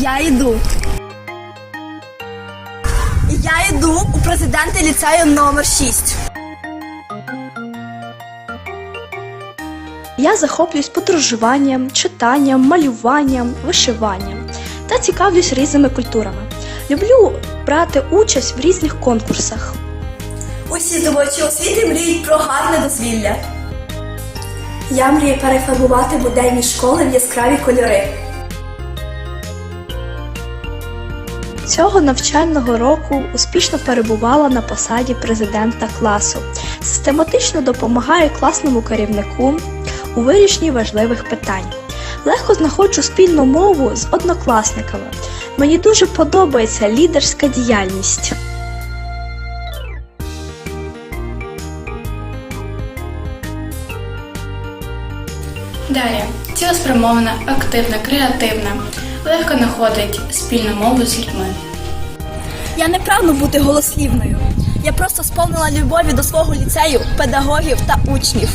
йду? Я йду у президенти ліцею номер 6. Я захоплююсь подорожуванням, читанням, малюванням, вишиванням та цікавлюсь різними культурами. Люблю брати участь в різних конкурсах. Усі здобувачі освіти мріють про гарне дозвілля. Я мрію перефарбувати буденні школи в яскраві кольори. Цього навчального року успішно перебувала на посаді президента класу, систематично допомагаю класному керівнику у вирішенні важливих питань. Легко знаходжу спільну мову з однокласниками. Мені дуже подобається лідерська діяльність. Далі цілеспрямована, активна, креативна, легко знаходить спільну мову з людьми. Я не прагну бути голослівною. Я просто сповнила любові до свого ліцею, педагогів та учнів.